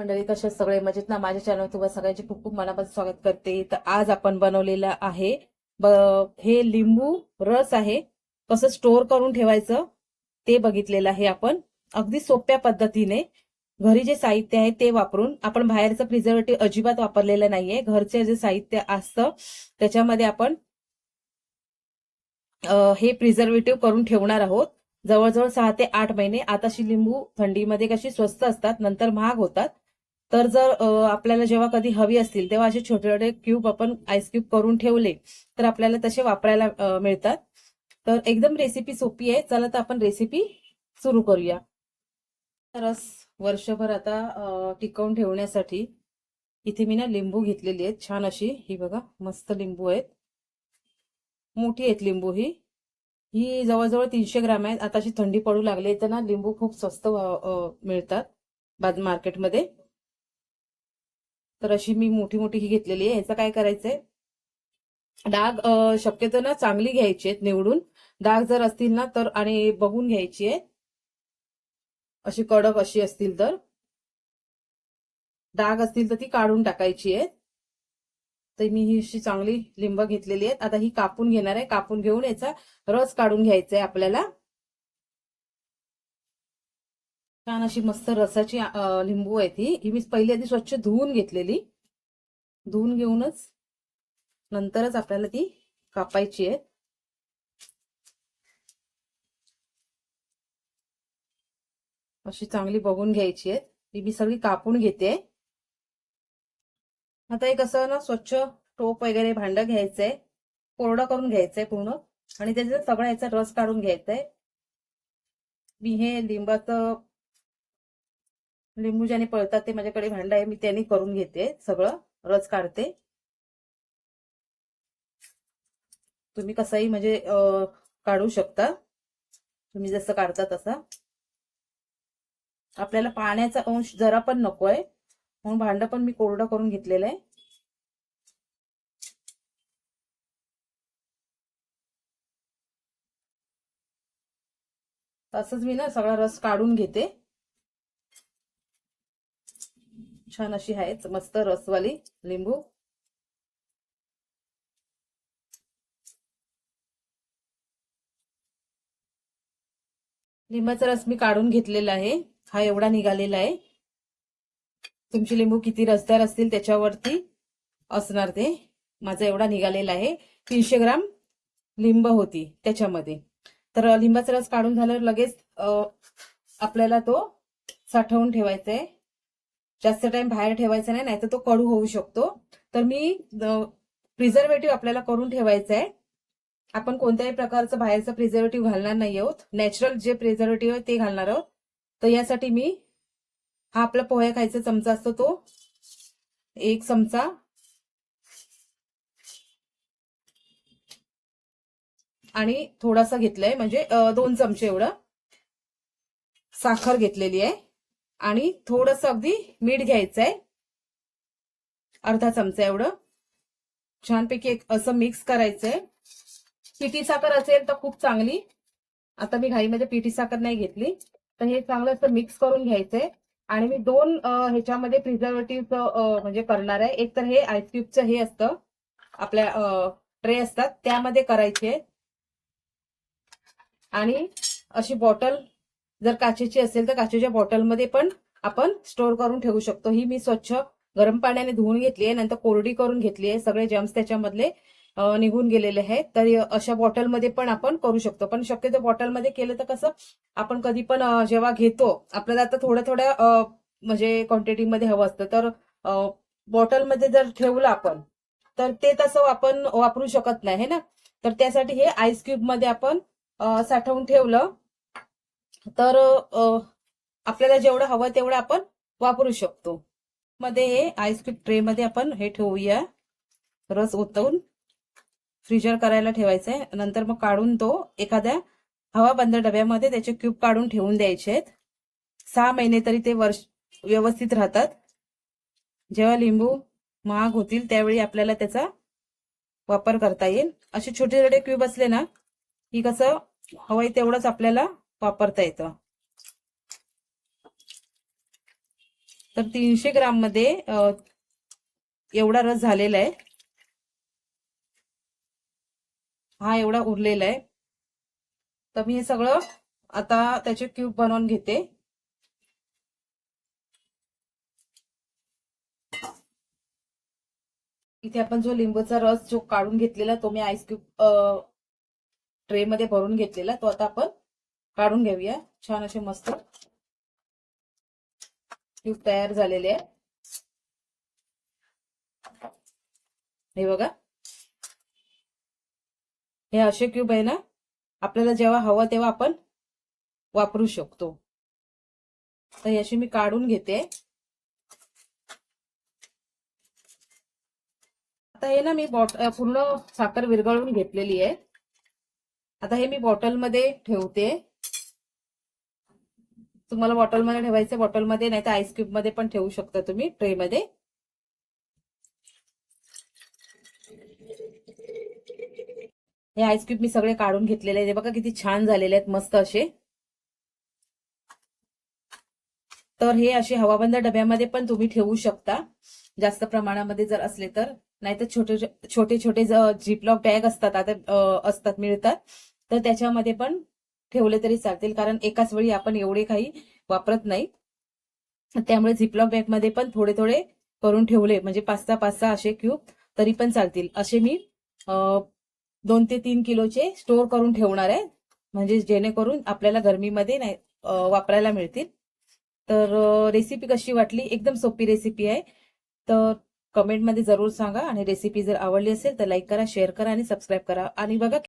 मंडळी कसे सगळे? मजेत ना? माझ्या चॅनल तुम्हाला सगळ्यांचे खूप खूप मनापासून स्वागत करते. तर आज आपण बनवलेलं आहे हे लिंबू रस आहे. कसं स्टोअर करून ठेवायचं ते बघितलेलं आहे आपण. अगदी सोप्या पद्धतीने. घरी जे साहित्य आहे ते वापरून. आपण बाहेरचं प्रिझर्वेटिव्ह अजिबात वापरलेलं नाहीये. घरचे जे साहित्य असतं त्याच्यामध्ये आपण हे प्रिझर्वेटिव्ह करून ठेवणार आहोत. जवळजवळ सहा ते आठ महिने. आताशी लिंबू थंडीमध्ये कशी स्वस्त असतात नंतर महाग होतात. तर जर आपल्याला जेव्हा कधी हवी असतील तेव्हा असे छोटे छोटे क्यूब आपण आईस क्यूब करून ठेवले तर आपल्याला तसे वापरायला मिळतात. तर एकदम रेसिपी सोपी आहे. चला तर आपण रेसिपी सुरू करूया. रस वर्षभर आता टिकवून ठेवण्यासाठी इथे मी ना लिंबू घेतलेली आहेत. छान अशी ही बघा मस्त लिंबू आहेत. मोठी आहेत लिंबू ही. ही जवळजवळ तीनशे ग्राम आहेत. आता अशी थंडी पडू लागली तर ना लिंबू खूप स्वस्त मिळतात बाद मार्केटमध्ये. तर अशी मी मोठी मोठी ही घेतलेली आहे. याचा काय करायचंय? डाग शक्यतो ना चांगली घ्यायची आहेत निवडून. डाग जर असतील ना तर आणि बघून घ्यायची आहे. अशी कडक अशी असतील तर. डाग असतील तर ती काढून टाकायची आहे. तर मी ही अशी चांगली लिंब घेतलेली आहेत. आता ही कापून घेणार आहे. कापून घेऊन याचा रस काढून घ्यायचा आहे आपल्याला. छान अशी मस्त रसाची लिंबू आहे ती. ही मी पहिली आधी स्वच्छ धुवून घेतलेली. धुवून घेऊनच नंतरच आपल्याला ती कापायची आहे. अशी चांगली बघून घ्यायची आहे. ती मी सगळी कापून घेते. आता एक असं ना स्वच्छ टोप वगैरे भांड घ्यायचंय. कोरडं करून घ्यायचंय पूर्ण. आणि त्याचा सगळा याचा रस काढून घ्यायचाय. मी हे लिंबाचं लिंबू ज्याने पळतात ते माझ्याकडे भांड आहे मी त्यांनी करून घेते सगळं. रस काढते. तुम्ही कसाही म्हणजे काढू शकता. तुम्ही जसं काढता तसा. आपल्याला पाण्याचा अंश जरा पण नकोय म्हणून भांड पण मी कोरडं करून घेतलेलं आहे. तसंच मी ना सगळा रस काढून घेते. छान अशी आहेच मस्त रसवाली लिंबू. लिंबाचा रस मी काढून घेतलेला आहे हा एवढा निघालेला आहे. तुमची लिंबू किती रसदार असतील त्याच्यावरती असणार ते. माझा एवढा निघालेला आहे. तीनशे ग्राम लिंब होती त्याच्यामध्ये. तर लिंबाचा रस काढून झाल्यावर लगेच आपल्याला तो साठवून ठेवायचा आहे. जास्त टाइम बाहेर ठेवायचा नाही नाहीतर तो कडू होऊ शकतो. तर मी प्रिझर्वेटिव्ह आपल्याला करून ठेवायचं आहे आपण कोणत्याही प्रकारचं बाहेरचं प्रिझर्वेटिव्ह घालणार नाही आहोत. नॅचरल जे प्रिझर्वेटिव्ह आहे ते घालणार आहोत. तर यासाठी मी हा आपला पोह्या खायचा चमचा असतो तो. एक चमचा. आणि थोडासा घेतलाय म्हणजे दोन चमचे एवढं. साखर घेतलेली आहे. आणि थोडस अगदी मीठ घ्यायचं आहे अर्धा चमचा एवढं. छानपैकी एक असं मिक्स करायचंय. पिठी साखर असेल तर खूप चांगली. आता मी घाईमध्ये पिठी साखर नाही घेतली. तर हे चांगलं असं मिक्स करून घ्यायचंय. आणि मी दोन ह्याच्यामध्ये प्रिझर्वेटिव्ह म्हणजे करणार आहे. एक तर हे आईस क्यूबचं हे असतं. आपल्या ट्रे असतात. त्यामध्ये करायचे. आणि अशी बॉटल जर काचेची असेल तर काचेच्या बॉटलमध्ये पण आपण स्टोअर करून ठेवू शकतो. ही मी स्वच्छ गरम पाण्याने धुवून घेतली आहे नंतर कोरडी करून घेतली आहे. सगळे जम्स त्याच्यामधले निघून गेलेले आहेत. तर अशा बॉटलमध्ये पण आपण करू शकतो. पण शक्यतो बॉटलमध्ये केलं तर कसं आपण कधी पण जेव्हा घेतो आपल्याला आता थोड्या थोड्या म्हणजे क्वांटिटीमध्ये हवं असतं. तर बॉटलमध्ये जर ठेवलं आपण तर ते तसं आपण वापरू शकत नाही ना? तर त्यासाठी हे आईस क्यूबमध्ये आपण साठवून ठेवलं. तर आपल्याला जेवढं हवं तेवढं आपण वापरू शकतो. मध्ये हे आईस क्यूब ट्रे मध्ये आपण हे ठेवूया. रस ओतवून फ्रीजर करायला ठेवायचं आहे नंतर मग काढून तो एखाद्या हवाबंद डब्यामध्ये त्याचे क्यूब काढून ठेवून द्यायचे आहेत. सहा महिने तरी ते वर्ष व्यवस्थित राहतात. जेव्हा लिंबू महाग होतील त्यावेळी आपल्याला त्याचा वापर करता येईल. असे छोटे छोटे क्यूब असले ना की कसं हवंय तेवढंच आपल्याला वापरता येतं. तर तीनशे ग्राममध्ये एवढा रस झालेला आहे. हा एवढा उरलेला आहे. तर मी हे सगळं आता त्याचे क्यूब बनवून घेते. इथे आपण जो लिंबूचा रस जो काढून घेतलेला तो मी आईस क्यूब ट्रे मध्ये भरून घेतलेला तो आता आपण काढून घेऊया. छान असे मस्त क्यूब तयार झालेले आहे. हे बघा. हे असे क्यूब आहे ना आपल्याला जेव्हा हवं तेव्हा आपण वापरू शकतो. तर हे मी काढून घेते. आता हे ना मी बॉट पूर्ण साखर विरघळून घेतलेली आहे. आता हे मी बॉटलमध्ये ठेवते. तुम्हाला बॉटलमध्ये ठेवायचं बॉटलमध्ये नाही तर आईस क्यूबमध्ये पण ठेवू शकता तुम्ही ट्रे मध्ये हे आईस क्यूब मी सगळे काढून घेतलेले आहेत. बघा किती छान झालेले आहेत मस्त असे. तर हे असे हवाबंद डब्यामध्ये पण तुम्ही ठेवू शकता. जास्त प्रमाणामध्ये जर असले तर. नाहीतर छोटे छोटे छोटे जिपलॉक बॅग असतात आता असतात मिळतात. तर त्याच्यामध्ये पण ठेवले तरी चालतील. कारण एकाच वेळी आपण एवढे काही वापरत नाही. त्यामुळे झिपलॉक बॅगमध्ये पण थोडे थोडे करून ठेवले. म्हणजे पाच सहा पाच सहा असे क्यूब तरी पण चालतील. असे मी दोन ते तीन किलोचे स्टोअर करून ठेवणार आहे. म्हणजे जेणेकरून आपल्याला गरमीमध्ये नाही वापरायला मिळतील. तर रेसिपी कशी वाटली? एकदम सोपी रेसिपी आहे. तर कमेंटमध्ये जरूर सांगा. आणि रेसिपी जर आवडली असेल तर लाईक करा शेअर करा आणि सबस्क्राईब करा. आणि बघा